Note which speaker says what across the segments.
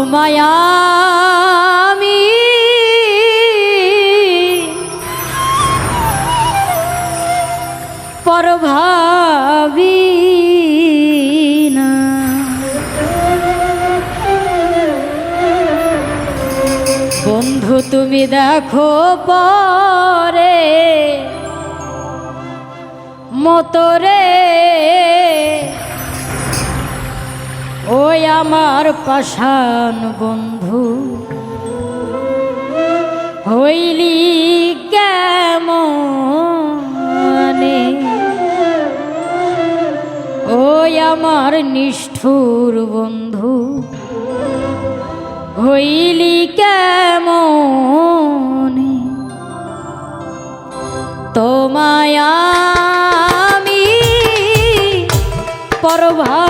Speaker 1: তোমায় আমি। পরভাবি বন্ধু তুমি দেখো পরে মতরে ওই আমার পাষাণ বন্ধু, হইলি কেমনে? ওই আমার নিষ্ঠুর বন্ধু, হইলি কেমনে? তোমায় আমি পরভাবি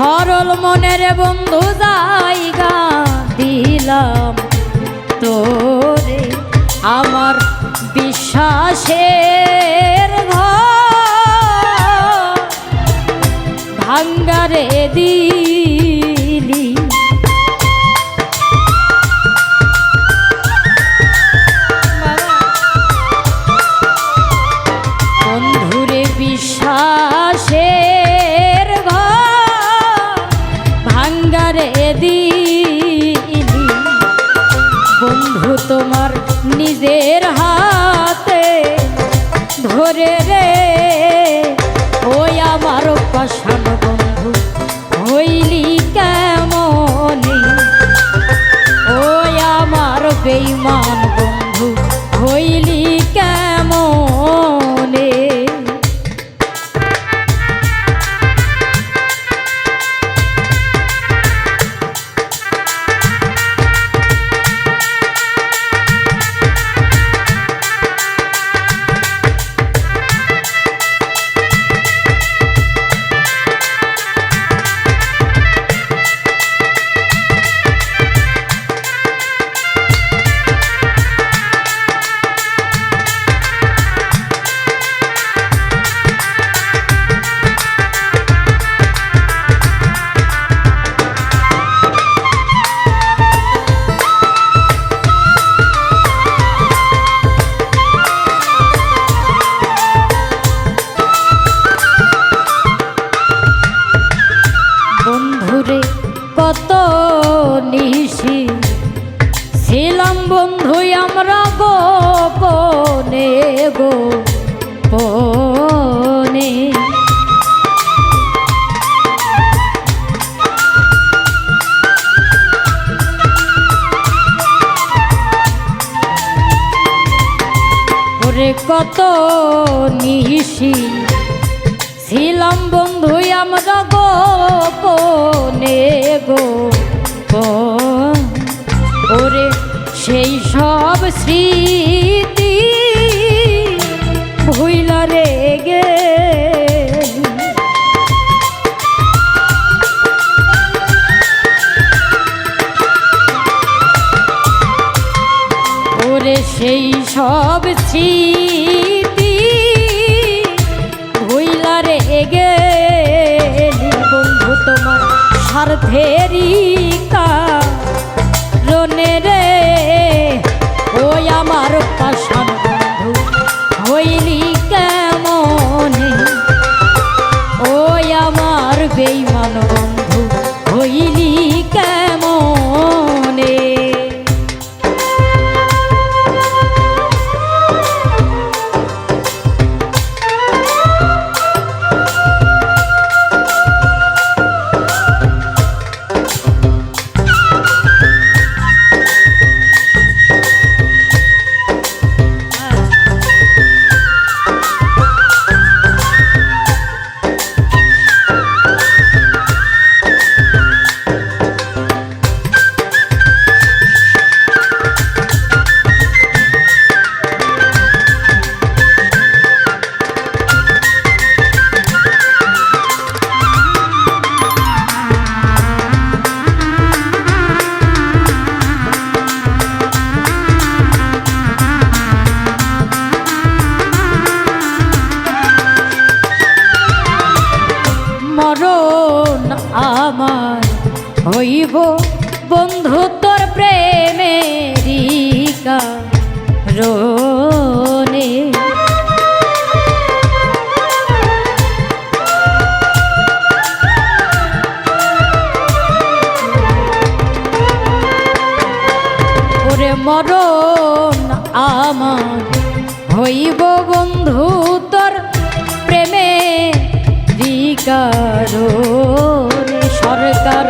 Speaker 1: সরল মনের বন্ধু জায়গা দিলাম তোরে। আমার বিশ্বাসের ঘর ভাঙ্গারে দিলি বেইমান বন্ধু কত নিহিসি ছিলাম বন্ধু আমরা গোপনে গো ওরে সেই সব স্মৃতি ওরে সেই সব স্মৃতি ভুইলা রে গেলি বন্ধু তোমার স্বার্থেরই রোনে ওরে মরণ আমার হইব বন্ধু তোর প্রেমে বিকারো সরকার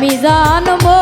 Speaker 1: মিজান মরলে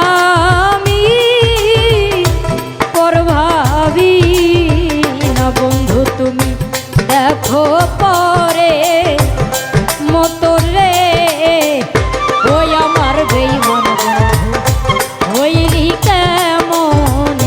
Speaker 1: আমি পরভাবি না বন্ধু তুমি। দেখো পরে মতো রে ওই আমার বেইমন হইলি কেমন?